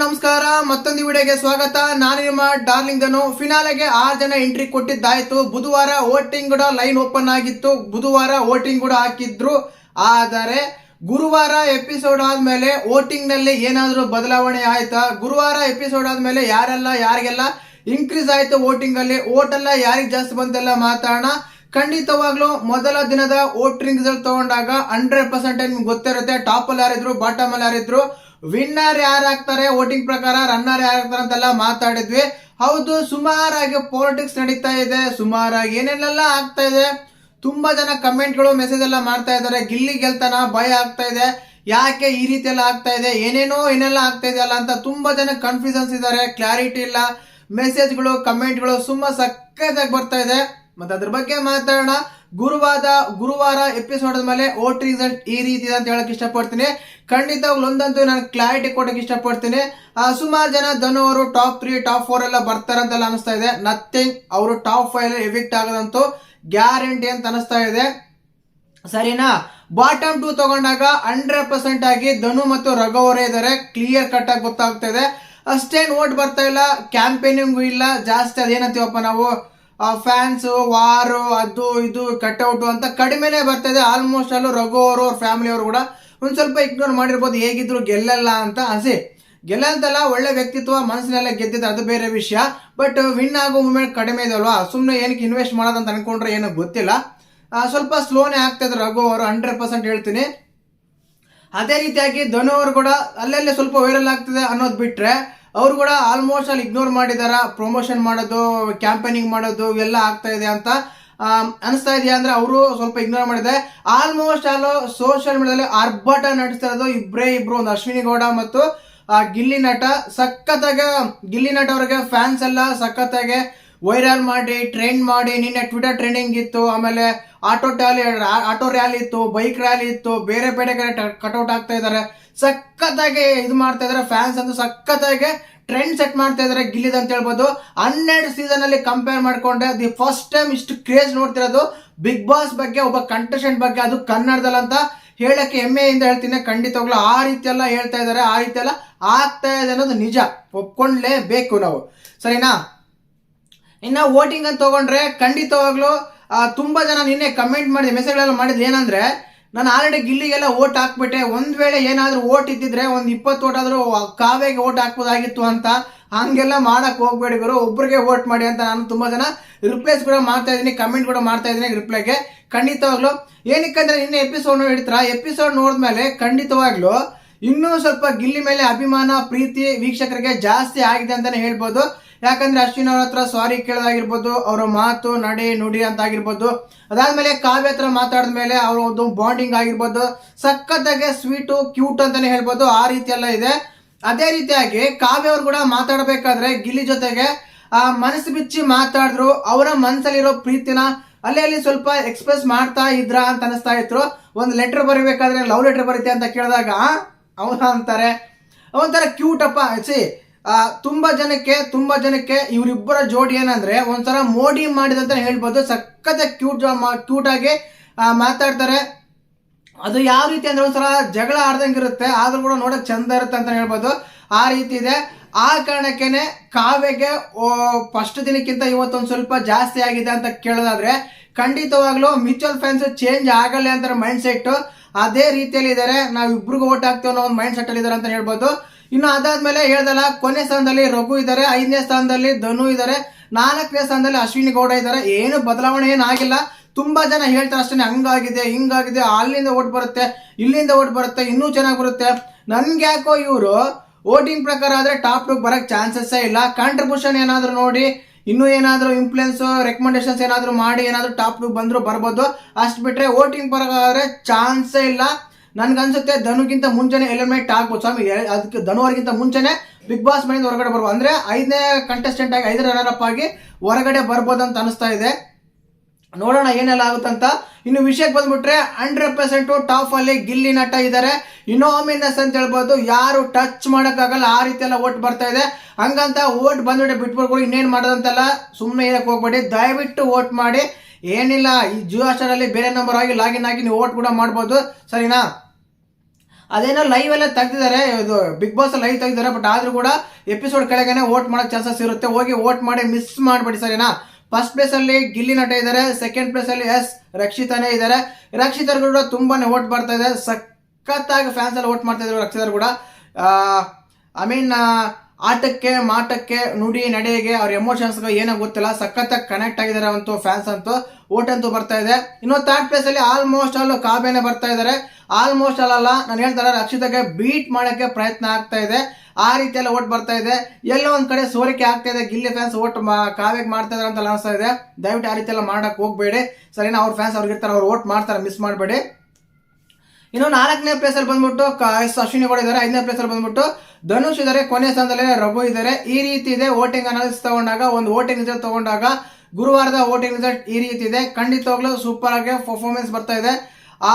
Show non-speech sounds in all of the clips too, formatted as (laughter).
ನಮಸ್ಕಾರ. ಮತ್ತೊಂದು ವಿಡಿಯೋಗೆ ಸ್ವಾಗತ. ನಾನು ನಿಮ್ಮ ಡಾರ್ಲಿಂಗ್ ದನು ಫಿನಾಲೆಗೆ ಆರು ಜನ ಎಂಟ್ರಿ ಕೊಟ್ಟಿದ್ದಾಯ್ತು. ಬುಧವಾರ ವೋಟಿಂಗ್ ಕೂಡ ಲೈನ್ ಓಪನ್ ಆಗಿತ್ತು. ಬುಧವಾರ ವೋಟಿಂಗ್ ಕೂಡ ಹಾಕಿದ್ರು. ಆದರೆ ಗುರುವಾರ ಎಪಿಸೋಡ್ ಆದ್ಮೇಲೆ ವೋಟಿಂಗ್ನಲ್ಲಿ ಏನಾದರೂ ಬದಲಾವಣೆ ಆಯ್ತಾ? ಗುರುವಾರ ಎಪಿಸೋಡ್ ಆದ್ಮೇಲೆ ಯಾರೆಲ್ಲ, ಯಾರಿಗೆಲ್ಲ ಇನ್ಕ್ರೀಸ್ ಆಯ್ತು ವೋಟಿಂಗ್ ಅಲ್ಲಿ ಓಟ್ ಎಲ್ಲ ಯಾರಿಗೆ ಜಾಸ್ತಿ ಬಂತೆಲ್ಲ ಮಾತಾಡೋಣ. ಖಂಡಿತವಾಗ್ಲೂ ಮೊದಲ ದಿನದ ವೋಟಿಂಗ್ ರಿಸಲ್ಟ್ ತಗೊಂಡಾಗ ಹಂಡ್ರೆಡ್ ಪರ್ಸೆಂಟ್ ನಿಮ್ಗೆ ಗೊತ್ತಿರುತ್ತೆ. ಟಾಪ್ ಅಲ್ಲಿ ಯಾರಿದ್ರು ಬಾಟಮ್ ಅಲ್ಲಿ ಯಾರಿದ್ರು ವಿನ್ನರ್ ಯಾರಾಗ್ತಾರೆ, ವೋಟಿಂಗ್ ಪ್ರಕಾರ ರನ್ನರ್ ಯಾರಾಗ್ತಾರೆ ಅಂತೆಲ್ಲ ಮಾತಾಡಿದ್ವಿ. ಹೌದು, ಸುಮಾರಾಗಿ ಪಾಲಿಟಿಕ್ಸ್ ನಡೀತಾ ಇದೆ. ಸುಮಾರಾಗಿ ಏನೇನೆಲ್ಲ ಆಗ್ತಾ ಇದೆ? ತುಂಬಾ ಜನ ಕಮೆಂಟ್ಗಳು ಮೆಸೇಜ್ ಎಲ್ಲ ಮಾಡ್ತಾ ಇದ್ದಾರೆ. ಗಿಲ್ಲಿ ಗೆಲ್ತಾನ? ಭಯ ಆಗ್ತಾ ಇದೆ. ಯಾಕೆ ಈ ರೀತಿ ಎಲ್ಲ ಆಗ್ತಾ ಇದೆ? ಏನೇನೋ ಏನೆಲ್ಲ ಆಗ್ತಾ ಇದೆಯಲ್ಲ ಅಂತ ತುಂಬಾ ಜನ ಕನ್ಫ್ಯೂಷನ್ಸ್ ಇದ್ದಾರೆ. ಕ್ಲಾರಿಟಿ ಇಲ್ಲ. ಮೆಸೇಜ್ಗಳು ಕಮೆಂಟ್ಗಳು ಸುಮ್ಮ ಸಕ್ಕತ್ತಾಗಿ ಬರ್ತಾ ಇದೆ. ಮತ್ತೆ ಅದ್ರ ಬಗ್ಗೆ ಮಾತಾಡೋಣ. ಗುರುವಾರ ಗುರುವಾರ ಎಪಿಸೋಡ್ ಮೇಲೆ ಓಟ್ ರಿಸಲ್ಟ್ ಈ ರೀತಿ ಇದೆ ಅಂತ ಹೇಳಕ್ ಇಷ್ಟಪಡ್ತೀನಿ. ಖಂಡಿತ ಒಂದಂತೂ ನಾನು ಕ್ಲಾರಿಟಿ ಕೊಡಕ್ಕೆ ಇಷ್ಟಪಡ್ತೀನಿ. ಸುಮಾರು ಜನ ಧನು ಅವರು ಟಾಪ್ ತ್ರೀ ಟಾಪ್ ಫೋರ್ ಎಲ್ಲ ಬರ್ತಾರಂತೆಲ್ಲ ಅನಿಸ್ತಾ ಇದೆ. ನಥಿಂಗ್ ಅವರು ಟಾಪ್ ಫೈವ್ ಎವಿಕ್ಟ್ ಆಗೋದಂತೂ ಗ್ಯಾರಂಟಿ ಅಂತ ಅನಿಸ್ತಾ ಇದೆ. ಸರಿನಾ? ಬಾಟಮ್ ಟೂ ತಗೊಂಡಾಗ ಹಂಡ್ರೆಡ್ ಪರ್ಸೆಂಟ್ ಆಗಿ ಧನು ಮತ್ತು ರಘು ಅವರೇ ಇದ್ದಾರೆ. ಕ್ಲಿಯರ್ ಕಟ್ ಆಗಿ ಗೊತ್ತಾಗ್ತಾ ಇದೆ. ಅಷ್ಟೇನ್ ಓಟ್ ಬರ್ತಾ ಇಲ್ಲ. ಕ್ಯಾಂಪೇನಿಂಗು ಇಲ್ಲ. ಜಾಸ್ತಿ ಅದೇನಂತೀವಪ್ಪ ನಾವು? ಫ್ಯಾನ್ಸ್ ವಾರು ಅದು ಇದು ಕಟ್ಔಟ್ ಅಂತ ಕಡಿಮೆನೆ ಬರ್ತದೆ. ಆಲ್ಮೋಸ್ಟ್ ಅಲ್ಲೂ ರಘು ಅವರು ಅವ್ರ ಫ್ಯಾಮಿಲಿ ಅವರು ಕೂಡ ಒಂದು ಸ್ವಲ್ಪ ಇಗ್ನೋರ್ ಮಾಡಿರ್ಬೋದು. ಹೇಗಿದ್ರು ಗೆಲ್ಲಲ್ಲ ಅಂತ ಆಸೆ ಗೆಲ್ಲಂತಲ್ಲ ಒಳ್ಳೆ ವ್ಯಕ್ತಿತ್ವ ಮನಸ್ಸಿನೆಲ್ಲ ಗೆದ್ದಿದ್ದು ಅದು ಬೇರೆ ವಿಷಯ. ಬಟ್ ವಿನ್ ಆಗೋ ಮೂಮೆಂಟ್ ಕಡಿಮೆ ಇದೆ ಅಲ್ವಾ? ಸುಮ್ಮನೆ ಏನಕ್ಕೆ ಇನ್ವೆಸ್ಟ್ ಮಾಡೋದಂತ ಅನ್ಕೊಂಡ್ರೆ ಏನೋ ಗೊತ್ತಿಲ್ಲ. ಸ್ವಲ್ಪ ಸ್ಲೋನೇ ಆಗ್ತಾ ಇದ್ರು ರಘು ಅವರು ಹಂಡ್ರೆಡ್ ಪರ್ಸೆಂಟ್ ಹೇಳ್ತೀನಿ. ಅದೇ ರೀತಿಯಾಗಿ ಧನು ಅವರು ಕೂಡ ಅಲ್ಲಲ್ಲೇ ಸ್ವಲ್ಪ ವೈರಲ್ ಆಗ್ತಿದೆ ಅನ್ನೋದು ಬಿಟ್ರೆ ಅವರು ಕೂಡ ಆಲ್ಮೋಸ್ಟ್ ಅಲ್ಲಿ ಇಗ್ನೋರ್ ಮಾಡಿದಾರ ಪ್ರಮೋಷನ್ ಮಾಡೋದು ಕ್ಯಾಂಪೇನಿಂಗ್ ಮಾಡೋದು, ಇವೆಲ್ಲ ಆಗ್ತಾ ಇದೆ ಅಂತ ಅನಿಸ್ತಾ ಇದೆಯಾ ಅಂದ್ರೆ ಅವರು ಸ್ವಲ್ಪ ಇಗ್ನೋರ್ ಮಾಡಿದೆ ಆಲ್ಮೋಸ್ಟ್ ಆಲ್ ಸೋಷಿಯಲ್ ಮೀಡಿಯಾದಲ್ಲಿ ಆರ್ಭಟ ನಡೆಸ್ತಾ ಇರೋದು ಇಬ್ಬರೇ ಇಬ್ರು, ಒಂದು ಅಶ್ವಿನಿ ಗೌಡ ಮತ್ತು ಗಿಲ್ಲಿ ನಟ. ಸಖತ್ತಾಗ, ಗಿಲ್ಲಿ ನಟ ಅವ್ರಿಗೆ ಫ್ಯಾನ್ಸ್ ಎಲ್ಲ ಸಖತ್ತಾಗೆ ವೈರಲ್ ಮಾಡಿ ಟ್ರೆಂಡ್ ಮಾಡಿ, ನಿನ್ನೆ ಟ್ವಿಟರ್ ಟ್ರೆಂಡಿಂಗ್ ಇತ್ತು, ಆಮೇಲೆ ಆಟೋ ಟ್ಯಾಲಿ ಆಟೋ ರ್ಯಾಲಿ ಇತ್ತು ಬೈಕ್ ರ್ಯಾಲಿ ಇತ್ತು, ಬೇರೆ ಬೇರೆ ಕಡೆ ಕಟೌಟ್ ಆಗ್ತಾ ಇದಾರೆ. ಸಖತ್ತಾಗಿ ಇದು ಮಾಡ್ತಾ ಇದಾರೆ ಫ್ಯಾನ್ಸ್ ಅಂತ ಸಖತ್ತಾಗಿ ಟ್ರೆಂಡ್ ಸೆಟ್ ಮಾಡ್ತಾ ಇದಾರೆ, ಗಿಲ್ಲಿದ್ ಅಂತ ಹೇಳ್ಬೋದು. ಹನ್ನೆರಡು ಸೀಸನ್ ಅಲ್ಲಿ ಕಂಪೇರ್ ಮಾಡ್ಕೊಂಡ್ರೆ ದಿ ಫಸ್ಟ್ ಟೈಮ್ ಇಷ್ಟು ಕ್ರೇಜ್ ನೋಡ್ತಿರೋದು ಬಿಗ್ ಬಾಸ್ ಬಗ್ಗೆ, ಒಬ್ಬ ಕಂಟೆಸ್ಟೆಂಟ್ ಬಗ್ಗೆ, ಅದು ಕನ್ನಡದಲ್ಲಿ ಅಂತ ಹೇಳಕ್ಕೆ ಹೆಮ್ಮೆಯಿಂದ ಹೇಳ್ತೀನಿ. ಖಂಡಿತವಾಗ್ಲೂ ಆ ರೀತಿ ಎಲ್ಲ ಹೇಳ್ತಾ ಇದಾರೆ, ಆ ರೀತಿ ಎಲ್ಲ ಆಗ್ತಾ ಇದೆ ಅನ್ನೋದು ನಿಜ. ಒಪ್ಕೊಂಡ್ಲೇಬೇಕು ನಾವು. ಸರಿನಾ? ಇನ್ನ ವೋಟಿಂಗ್ ಅಂತ ತಗೊಂಡ್ರೆ ಖಂಡಿತವಾಗ್ಲೂ ತುಂಬಾ ಜನ ನಿನ್ನೆ ಕಮೆಂಟ್ ಮೆಸೇಜ್ ಮೆಸೇಜ್ಗಳೆಲ್ಲ ಮಾಡಿದ್ರೆ ಏನಂದ್ರೆ, ನಾನು ಆಲ್ರೆಡಿ ಗಿಲ್ಲಿಗೆಲ್ಲ ಓಟ್ ಹಾಕ್ಬಿಟ್ಟೆ. ಒಂದ್ ವೇಳೆ ಏನಾದ್ರೂ ಓಟ್ ಇದ್ದಿದ್ರೆ, ಒಂದ್ ಇಪ್ಪತ್ತು ಓಟ್ ಆದ್ರೂ ಕಾವೇಗೆ ಓಟ್ ಹಾಕ್ಬೋದಾಗಿತ್ತು ಅಂತ ಹಂಗೆಲ್ಲ ಮಾಡಕ್ ಹೋಗ್ಬೇಡಿ ಗುರು. ಒಬ್ರಿಗೆ ವೋಟ್ ಮಾಡಿ ಅಂತ ನಾನು ತುಂಬಾ ಜನ ರಿಪ್ಲೈಸ್ ಕೂಡ ಮಾಡ್ತಾ ಇದೀನಿ ಕಮೆಂಟ್ ಕೂಡ ಮಾಡ್ತಾ ಇದೀನಿ ರಿಪ್ಲೈಗೆ ಖಂಡಿತವಾಗ್ಲು ಏನಕ್ಕಂದ್ರೆ ನಿನ್ನೆ ಎಪಿಸೋಡ್ ನೋಡಿದ್ರ? ಎಪಿಸೋಡ್ ನೋಡಿದ್ಮೇಲೆ ಖಂಡಿತವಾಗ್ಲು ಇನ್ನೂ ಸ್ವಲ್ಪ ಗಿಲ್ಲಿ ಮೇಲೆ ಅಭಿಮಾನ, ಪ್ರೀತಿ ವೀಕ್ಷಕರಿಗೆ ಜಾಸ್ತಿ ಆಗಿದೆ ಅಂತಾನೆ ಹೇಳ್ಬೋದು. ಯಾಕಂದ್ರೆ ಅಶ್ವಿನ್ ಅವ್ರ ಹತ್ರ ಸಾರಿ ಕೇಳೋದಾಗಿರ್ಬೋದು, ಅವರ ಮಾತು ನಡೆ ನುಡಿ ಅಂತ ಆಗಿರ್ಬೋದು ಅದಾದ್ಮೇಲೆ ಕಾವ್ಯ ಹತ್ರ ಮಾತಾಡಿದ್ಮೇಲೆ ಅವರ ಒಂದು ಬಾಂಡಿಂಗ್ ಆಗಿರ್ಬೋದು. ಸಖತ್ತಾಗೆ ಸ್ವೀಟು ಕ್ಯೂಟ್ ಅಂತಾನೆ ಹೇಳ್ಬೋದು. ಆ ರೀತಿ ಎಲ್ಲ ಇದೆ. ಅದೇ ರೀತಿಯಾಗಿ ಕಾವ್ಯ ಅವ್ರು ಕೂಡ ಮಾತಾಡಬೇಕಾದ್ರೆ ಗಿಲ್ಲಿ ಜೊತೆಗೆ, ಆ, ಮನಸ್ಸು ಬಿಚ್ಚಿ ಮಾತಾಡಿದ್ರು, ಅವರ ಮನಸ್ಸಲ್ಲಿರೋ ಪ್ರೀತಿನ ಅಲ್ಲೇ ಅಲ್ಲಿ ಸ್ವಲ್ಪ ಎಕ್ಸ್ಪ್ರೆಸ್ ಮಾಡ್ತಾ ಇದ್ರ ಅಂತ ಅನಿಸ್ತಾ ಇದ್ರು ಒಂದು ಲೆಟರ್ ಬರೀಬೇಕಾದ್ರೆ ಲವ್ ಲೆಟರ್ ಬರುತ್ತೆ ಅಂತ ಕೇಳಿದಾಗ ಅವನ ಅಂತಾರೆ? ಒಂಥರ ಕ್ಯೂಟ್ ಅಪ್ಪ ಸಿ ತುಂಬಾ ಜನಕ್ಕೆ ತುಂಬಾ ಜನಕ್ಕೆ ಇವರಿಬ್ಬರ ಜೋಡಿ ಏನಂದ್ರೆ ಒಂಥರ ಮೋಡಿ ಮಾಡಿದಂತ ಹೇಳ್ಬೋದು. ಸಖತ್ ಕ್ಯೂಟ್ ಕ್ಯೂಟ್ ಆಗಿ ಆ, ಮಾತಾಡ್ತಾರೆ. ಅದು ಯಾವ ರೀತಿ ಅಂದ್ರೆ ಒಂಥರ ಜಗಳ ಆಡ್ದಂಗೆ ಇರುತ್ತೆ ಆದ್ರೂ ಕೂಡ ನೋಡಕ್ ಚಂದ ಇರುತ್ತೆ ಅಂತ ಹೇಳ್ಬೋದು. ಆ ರೀತಿ ಇದೆ. ಆ ಕಾರಣಕ್ಕೇನೆ ಕಾವ್ಯಗೆ ಫಸ್ಟ್ ದಿನಕ್ಕಿಂತ ಇವತ್ತೊಂದು ಸ್ವಲ್ಪ ಜಾಸ್ತಿ ಆಗಿದೆ ಅಂತ ಕೇಳೋದಾದ್ರೆ ಖಂಡಿತವಾಗ್ಲೂ ಮ್ಯೂಚುವಲ್ ಫ್ಯಾನ್ಸ್ ಚೇಂಜ್ ಆಗಲ್ಲ ಅಂತ ಮೈಂಡ್ ಸೆಟ್ ಅದೇ ರೀತಿಯಲ್ಲಿ ಇದ್ದಾರೆ ನಾವು ಇಬ್ರಿಗೂ ಓಟ್ ಹಾಕ್ತೇವೆ ಅನ್ನೋ ಒಂದು ಮೈಂಡ್ ಸೆಟ್ ಅಲ್ಲಿ ಇದ್ದಾರೆ ಅಂತ ಹೇಳ್ಬೋದು. ಇನ್ನು ಅದಾದ್ಮೇಲೆ ಹೇಳ್ದಲ್ಲ, ಕೊನೆ ಸ್ಥಾನದಲ್ಲಿ ರಘು ಇದ್ದಾರೆ ಐದನೇ ಸ್ಥಾನದಲ್ಲಿ ಧನು ಇದ್ದಾರೆ ನಾಲ್ಕನೇ ಸ್ಥಾನದಲ್ಲಿ ಅಶ್ವಿನಿ ಗೌಡ ಇದ್ದಾರೆ ಏನು ಬದಲಾವಣೆ ಏನಾಗಿಲ್ಲ ತುಂಬಾ ಜನ ಹೇಳ್ತಾರೆ ಅಷ್ಟೇ ಹಂಗಾಗಿದೆ, ಹಿಂಗಾಗಿದೆ, ಅಲ್ಲಿಂದ ಓಟ್ ಬರುತ್ತೆ, ಇಲ್ಲಿಂದ ಓಟ್ ಬರುತ್ತೆ, ಇನ್ನೂ ಚೆನ್ನಾಗಿ ಬರುತ್ತೆ. ನನ್ಗೆ ಯಾಕೋ ಇವರು ವೋಟಿಂಗ್ ಪ್ರಕಾರ ಆದ್ರೆ ಟಾಪ್ ಟು ಬರಕ್ ಚಾನ್ಸಸ್ ಇಲ್ಲ. ಕಾಂಟ್ರಿಬ್ಯೂಷನ್ ಏನಾದ್ರು ನೋಡಿ ಇನ್ನೂ ಏನಾದರೂ ಇನ್ಫ್ಲುಯೆನ್ಸ್ ರೆಕಮೆಂಡೇಶನ್ಸ್ ಏನಾದರೂ ಮಾಡಿ, ಏನಾದರೂ ಟಾಪ್ ಬಂದ್ರು ಬರ್ಬೋದು. ಅಷ್ಟು ಬಿಟ್ಟರೆ ವೋಟಿಂಗ್ ಪ್ರಕಾರ ಚಾನ್ಸೇ ಇಲ್ಲ. ನನ್ಗನ್ಸುತ್ತೆ ಧನುಗಿಂತ ಮುಂಚೆನೆ ಎಲಿಮಿನೇಟ್ ಆಗ್ಬೋದು ಸ್ವಾಮಿ. ಅದಕ್ಕೆ ಧನು ಅವ್ರಿಗಿಂತ ಮುಂಚೆನೆ ಬಿಗ್ ಬಾಸ್ ಮನೆಯಿಂದ ಹೊರಗಡೆ ಬರ್ಬೋದು ಅಂದರೆ ಐದನೇ ಕಂಟೆಸ್ಟೆಂಟ್ ಆಗಿ ಐದರ ರನ್ನರ್ ಆಗಿ ಹೊರಗಡೆ ಬರ್ಬೋದು ಅಂತ ಅನಿಸ್ತಾ ಇದೆ. ನೋಡೋಣ ಏನೆಲ್ಲ ಆಗುತ್ತಂತ. ಇನ್ನು ವಿಷಯಕ್ಕೆ ಬಂದ್ಬಿಟ್ರೆ ಹಂಡ್ರೆಡ್ ಪರ್ಸೆಂಟು ಅಲ್ಲಿ ಗಿಲ್ಲಿ ನಟ ಇದ್ದಾರೆ ಇನೋಮಿನಸ್ ಅಂತ ಹೇಳ್ಬೋದು, ಯಾರು ಟಚ್ ಮಾಡೋಕ್ಕಾಗಲ್ಲ, ಆ ರೀತಿ ಎಲ್ಲ ಓಟ್ ಬರ್ತಾ ಇದೆ. ಹಂಗಂತ ಓಟ್ ಬಂದ್ಬಿಟ್ಟೆ ಬಿಟ್ಬಿಡ್ಕೊಳ್ಳಿ ಇನ್ನೇನು ಮಾಡೋದಂತೆಲ್ಲ ಸುಮ್ಮನೆ ಇರಕ್ಕೆ ಹೋಗ್ಬೇಡಿ. ದಯವಿಟ್ಟು ಓಟ್ ಮಾಡಿ. ಏನಿಲ್ಲ, ಈ ಜಿಯೋ ಸ್ಟಾರ್ ಅಲ್ಲಿ ಬೇರೆ ನಂಬರ್ ಆಗಿ ಲಾಗಿನ್ ಆಗಿ ನೀವು ಓಟ್ ಕೂಡ ಮಾಡ್ಬೋದು. ಸರಿನಾ? ಅದೇನೋ ಲೈವ್ ಎಲ್ಲ ತೆಗ್ದಿದ್ದಾರೆ, ಇದು ಬಿಗ್ ಬಾಸ್ ಲೈವ್ ತೆಗ್ದಿದ್ದಾರೆ ಬಟ್ ಆದ್ರೂ ಕೂಡ ಎಪಿಸೋಡ್ ಕೆಳಗೇನೆ ಓಟ್ ಮಾಡೋಕ್ಕೆ ಚಾನ್ಸಸ್ ಇರುತ್ತೆ. ಹೋಗಿ ಓಟ್ ಮಾಡಿ ಮಿಸ್ ಮಾಡಬೇಡಿ, ಸರಿನಾ? ಫಸ್ಟ್ ಪ್ಲೇಸ್ ಅಲ್ಲಿ ಗಿಲ್ಲಿ ನಟ ಇದ್ದಾರೆ ಸೆಕೆಂಡ್ ಪ್ಲೇಸ್ ಅಲ್ಲಿ ಎಸ್ ರಕ್ಷಿತಾನೇ ಇದ್ದಾರೆ ರಕ್ಷಿತರು ಕೂಡ ತುಂಬಾನೇ ವೋಟ್ ಬರ್ತಾ ಇದೆ. ಸಖತ್ತಾಗಿ ಫ್ಯಾನ್ಸ್ ಅಲ್ಲಿ ವೋಟ್ ಮಾಡ್ತಾ ಇದ್ರು ರಕ್ಷಿತರು ಕೂಡ. ಐ ಮೀನ್ ಆಟಕ್ಕೆ ಮಾಟಕ್ಕೆ ನುಡಿ, ನಡೆಗೆ ಅವ್ರ ಎಮೋಷನ್ಸ್ ಏನೋ ಗೊತ್ತಿಲ್ಲ. ಸಖತ್ತಾಗಿ ಕನೆಕ್ಟ್ ಆಗಿದ್ದಾರೆ ಅಂತೂ ಫ್ಯಾನ್ಸ್ ಅಂತೂ. ಓಟ್ ಅಂತೂ ಬರ್ತಾ ಇದೆ. ಇನ್ನು ಥರ್ಡ್ ಪ್ಲೇಸ್ ಅಲ್ಲಿ ಆಲ್ಮೋಸ್ಟ್ ಆಲ್ ಕಾವ್ಯನೇ ಬರ್ತಾ ಇದ್ದಾರೆ. ಆಲ್ಮೋಸ್ಟ್ ಆಲ್ ಅಲ್ಲ. ನಾನು ಹೇಳ್ತಾರೆ ರಕ್ಷಿತಕ್ಕೆ ಬೀಟ್ ಮಾಡೋಕ್ಕೆ ಪ್ರಯತ್ನ ಆಗ್ತಾ ಇದೆ. ಆ ರೀತಿ ಎಲ್ಲ ಓಟ್ ಬರ್ತಾ ಇದೆ. ಎಲ್ಲೋ ಒಂದ್ ಕಡೆ ಸೋರಿಕೆ ಆಗ್ತಾ ಇದೆ. ಗಿಲ್ಲಿ ಫ್ಯಾನ್ಸ್ ಓಟ್ ಕಾವ್ಯಕ್ಕೆ ಮಾಡ್ತಾ ಇದಾರೆ ಅಂತ ಅನಿಸ್ತಾ ಇದೆ. ದಯವಿಟ್ಟು ಆ ರೀತಿ ಎಲ್ಲ ಮಾಡಕ್ ಹೋಗ್ಬೇಡಿ. ಸರಿನಾ? ಅವ್ರ ಫ್ಯಾನ್ಸ್ ಅವ್ರಿಗೆ ಇರ್ತಾರೆ ಅವ್ರು ಓಟ್ ಮಾಡ್ತಾರೆ. ಮಿಸ್ ಮಾಡಬೇಡಿ. ಇನ್ನು ನಾಲ್ಕನೇ ಪ್ಲೇಸ್ ಅಲ್ಲಿ ಬಂದ್ಬಿಟ್ಟು ಅಶ್ವಿನಿ ಕೂಡ ಇದ್ದಾರೆ. ಐದನೇ ಪ್ಲೇಸ್ ಅಲ್ಲಿ ಬಂದ್ಬಿಟ್ಟು ಧನುಷ್ ಇದ್ದಾರೆ. ಕೊನೆ ಸ್ಥಾನದಲ್ಲಿ ರಘು ಇದ್ದಾರೆ. ಈ ರೀತಿ ಇದೆ ವೋಟಿಂಗ್ ಅನಾಲಿಸ್ ತಗೊಂಡಾಗ, ಒಂದು ವೋಟಿಂಗ್ ರಿಸಲ್ಟ್ ತಗೊಂಡಾಗ ಗುರುವಾರದ ವೋಟಿಂಗ್ ರಿಸಲ್ಟ್ ಈ ರೀತಿ ಇದೆ. ಖಂಡಿತವಾಗ್ಲೂ ಸೂಪರ್ ಆಗಿ ಪರ್ಫಾರ್ಮೆನ್ಸ್ ಬರ್ತಾ ಇದೆ.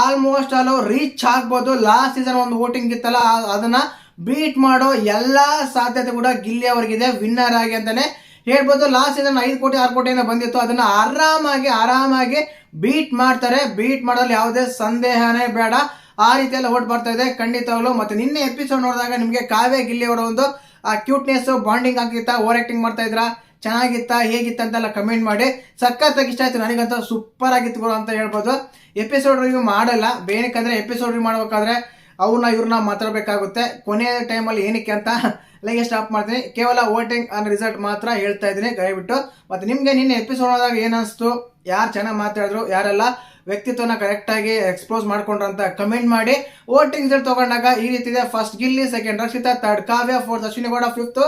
ಆಲ್ಮೋಸ್ಟ್ ಆಲ್ ರೀಚ್ ಆಗ್ಬೋದು. ಲಾಸ್ಟ್ ಸೀಸನ್ ಒಂದು ವೋಟಿಂಗ್ ಇತ್ತಲ್ಲ ಅದನ್ನ ಬೀಟ್ ಮಾಡೋ ಎಲ್ಲಾ ಸಾಧ್ಯತೆ ಕೂಡ ಗಿಲ್ಲಿ ಅವರಿಗಿದೆ. ವಿನ್ನರ್ ಆಗಿ ಅಂತಾನೆ ಹೇಳ್ಬೋದು. ಲಾಸ್ಟ್ ಸೀಸನ್ ಐದು ಕೋಟಿ, ಆರು ಕೋಟಿಯಿಂದ ಬಂದಿತ್ತು. ಅದನ್ನ ಆರಾಮಾಗಿ ಆರಾಮಾಗಿ ಬೀಟ್ ಮಾಡ್ತಾರೆ. ಬೀಟ್ ಮಾಡಲು ಯಾವುದೇ ಸಂದೇಹನೇ ಬೇಡ. ಆ ರೀತಿ ಎಲ್ಲ ಓಟ್ ಬರ್ತಾ ಇದೆ. ಖಂಡಿತವಾಗ್ಲು ಮತ್ತೆ ನಿನ್ನೆ ಎಪಿಸೋಡ್ ನೋಡಿದಾಗ ನಿಮಗೆ ಕಾವ್ಯ ಗಿಲ್ಲಿ ಅವರ ಒಂದು, ಆ ಕ್ಯೂಟ್ನೆಸ್ ಬಾಂಡಿಂಗ್ ಆಗಿತ್ತಾ ಓವರ್ ಆಕ್ಟಿಂಗ್ ಮಾಡ್ತಾ ಇದ್ರಾ? ಚೆನ್ನಾಗಿತ್ತ? ಹೇಗಿತ್ತ ಅಂತೆಲ್ಲ ಕಮೆಂಟ್ ಮಾಡಿ. ಸಖತ್ತಾಗಿ ಇಷ್ಟ ಆಯ್ತು. ನನಗಂತ ಸೂಪರ್ ಆಗಿತ್ತು ಗುರು ಅಂತ ಹೇಳ್ಬೋದು. ಎಪಿಸೋಡ್ ರಿವ್ಯೂ ಮಾಡಲ್ಲ. ಬೇನಕ್ಕಂದ್ರೆ ಎಪಿಸೋಡ್ ರಿವ್ಯೂ ಮಾಡ್ಬೇಕಾದ್ರೆ ಅವ್ರನ್ನ ಇವ್ರನ್ನ ಮಾತಾಡಬೇಕಾಗುತ್ತೆ. ಕೊನೆ ಟೈಮಲ್ಲಿ ಏನಕ್ಕೆ ಅಂತ ಅಲ್ಲಿಗೆ ಸ್ಟಾಪ್ ಮಾಡ್ತೀನಿ. ಕೇವಲ ವೋಟಿಂಗ್ ಅನ್ನೋ ರಿಸಲ್ಟ್ ಮಾತ್ರ ಹೇಳ್ತಾ ಇದ್ದೀನಿ. ದಯವಿಟ್ಟು. ಮತ್ತು ನಿಮಗೆ ನಿನ್ನೆ ಎಪಿಸೋಡ್ ಆದಾಗ ಏನಿಸ್ತು ಯಾರು ಚೆನ್ನಾಗಿ ಮಾತಾಡಿದ್ರು, ಯಾರೆಲ್ಲ ವ್ಯಕ್ತಿತ್ವನ ಕರೆಕ್ಟಾಗಿ ಎಕ್ಸ್ಪೋಸ್ ಮಾಡ್ಕೊಂಡ್ರಂತ ಕಮೆಂಟ್ ಮಾಡಿ ವೋಟಿಂಗ್ ರಿಸಲ್ಟ್ ತಗೊಂಡಾಗ ಈ ರೀತಿ ಇದೆ first Gilli second Rakshita third Kavya fourth Ashwini Gowda fifth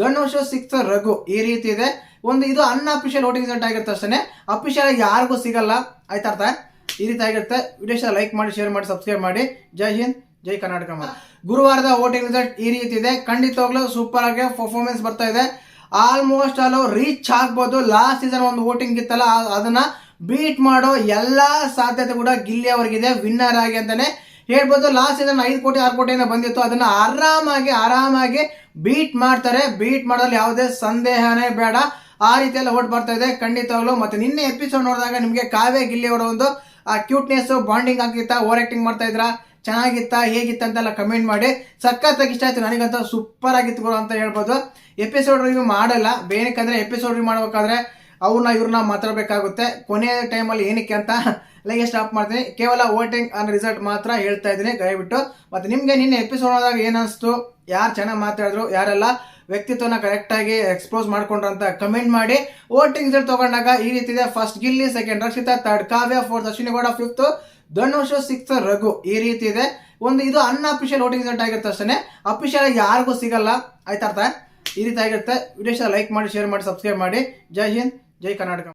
Dhanush six Raghu ಈ ರೀತಿ ಇದೆ. ಒಂದು ಇದು ಅನ್ಅಫಿಷಿಯಲ್ ವೋಟಿಂಗ್ ರಿಸಲ್ಟ್ ಆಗಿರುತ್ತೆ ಅಷ್ಟೇ ಅಫಿಷಿಯಲ್ ಯಾರಿಗೂ ಸಿಗಲ್ಲ. ಆಯ್ತಾ ಅರ್ಥ? ಈ ರೀತಿ ಆಗಿರುತ್ತೆ. ವಿಡಿಯೋಸ್ ಲೈಕ್ ಮಾಡಿ ಶೇರ್ ಮಾಡಿ ಸಬ್ಸ್ಕ್ರೈಬ್ ಮಾಡಿ. ಜೈ ಹಿಂದ್, ಜೈ ಕರ್ನಾಟಕ. ಗುರುವಾರದ ವೋಟಿಂಗ್ ರಿಸಲ್ಟ್ ಈ ರೀತಿ ಇದೆ. ಖಂಡಿತವಾಗ್ಲೂ ಸೂಪರ್ ಆಗಿ ಪರ್ಫಾರ್ಮೆನ್ಸ್ ಬರ್ತಾ ಇದೆ. ಆಲ್ಮೋಸ್ಟ್ ಆಲ್ ರೀಚ್ ಆಗ್ಬೋದು. ಲಾಸ್ಟ್ ಸೀಸನ್ ಒಂದು ವೋಟಿಂಗ್ ಇತ್ತಲ್ಲ ಅದನ್ನ ಬೀಟ್ ಮಾಡೋ ಎಲ್ಲ ಸಾಧ್ಯತೆ ಕೂಡ ಗಿಲ್ಲಿ ಅವರಿಗಿದೆ ವಿನ್ನರ್ ಆಗಿ ಅಂತಾನೆ ಹೇಳ್ಬೋದು. ಲಾಸ್ಟ್ ಸೀಸನ್ ಐದು ಕೋಟಿ, ಆರು ಕೋಟಿ ಏನೋ ಬಂದಿತ್ತು. ಅದನ್ನ ಆರಾಮಾಗಿ ಆರಾಮಾಗಿ ಬೀಟ್ ಮಾಡ್ತಾರೆ. ಬೀಟ್ ಮಾಡಲು ಯಾವುದೇ ಸಂದೇಹನೇ ಬೇಡ. ಆ ರೀತಿ ಎಲ್ಲ ಓಟ್ ಬರ್ತಾ ಇದೆ. ಖಂಡಿತವಾಗ್ಲು ಮತ್ತೆ ನಿನ್ನೆ ಎಪಿಸೋಡ್ ನೋಡಿದಾಗ ನಿಮಗೆ ಕಾವ್ಯ ಗಿಲ್ಲಿ ಅವರ ಒಂದು, ಆ ಕ್ಯೂಟ್ನೆಸ್ ಬಾಂಡಿಂಗ್ ಆಗಿತ್ತಾ ಓವರ್ ಆಕ್ಟಿಂಗ್ ಮಾಡ್ತಾ ಇದ್ರಾ? ಚೆನ್ನಾಗಿತ್ತಾ, ಹೇಗಿತ್ತ ಅಂತೆಲ್ಲ ಕಮೆಂಟ್ ಮಾಡಿ. ಸಖತ್ತಾಗಿ ಇಷ್ಟ ಆಯ್ತು ನನಗಂತ ಸೂಪರ್ ಆಗಿತ್ತು ಅಂತ ಹೇಳ್ಬೋದು. ಎಪಿಸೋಡ್ ರಿವ್ಯೂ ಮಾಡಲ್ಲ ಬೇನಕ್ಕಂದ್ರೆ ಎಪಿಸೋಡ್ ರಿವ್ಯೂ ಮಾಡ್ಬೇಕಾದ್ರೆ ಅವ್ರನ್ನ, ಇವ್ರನ್ನ ಮಾತಾಡಬೇಕಾಗುತ್ತೆ. ಕೊನೆ ಟೈಮಲ್ಲಿ ಏನಕ್ಕೆ ಅಂತ (laughs) ಅಲ್ಲಿಗೆ ಸ್ಟಾಪ್ ಮಾಡ್ತೀನಿ. ಕೇವಲ ವೋಟಿಂಗ್ ಆನ್ ರಿಸಲ್ಟ್ ಮಾತ್ರ ಹೇಳ್ತಾ ಇದ್ದೀನಿ, ದಯವಿಟ್ಟು. ಮತ್ತು ನಿಮಗೆ ನಿನ್ನೆ ಎಪಿಸೋಡ್ ಆದಾಗ ಏನಿಸ್ತು ಯಾರು ಚೆನ್ನಾಗಿ ಮಾತಾಡಿದ್ರು, ಯಾರೆಲ್ಲ ವ್ಯಕ್ತಿತ್ವನ ಕರೆಕ್ಟಾಗಿ ಎಕ್ಸ್ಪೋಸ್ ಮಾಡ್ಕೊಂಡ್ರು ಅಂತ ಕಮೆಂಟ್ ಮಾಡಿ. ವೋಟಿಂಗ್ ರಿಸಲ್ಟ್ ತೊಗೊಂಡಾಗ ಈ ರೀತಿ ಇದೆ. First Gilli second Rakshita third Kavya fourth Ashwini Gowda fifth Dhanush six Raghu ಈ ರೀತಿ ಇದೆ. ಒಂದು ಇದು ಅನ್ಅಫಿಷಿಯಲ್ ವೋಟಿಂಗ್ ರಿಸಲ್ಟ್ ಆಗಿರುತ್ತೆ ಅಷ್ಟೇ ಅಫಿಷಿಯಲ್ ಯಾರಿಗೂ ಸಿಗಲ್ಲ. ಆಯ್ತಾ ಅರ್ಥ? ಈ ರೀತಿ ಆಗಿರುತ್ತೆ. ವಿಡಿಯೋ ಲೈಕ್ ಮಾಡಿ ಶೇರ್ ಮಾಡಿ ಸಬ್ಸ್ಕ್ರೈಬ್ ಮಾಡಿ. ಜೈ ಹಿಂದ್, ಜೈ ಕರ್ನಾಟಕ.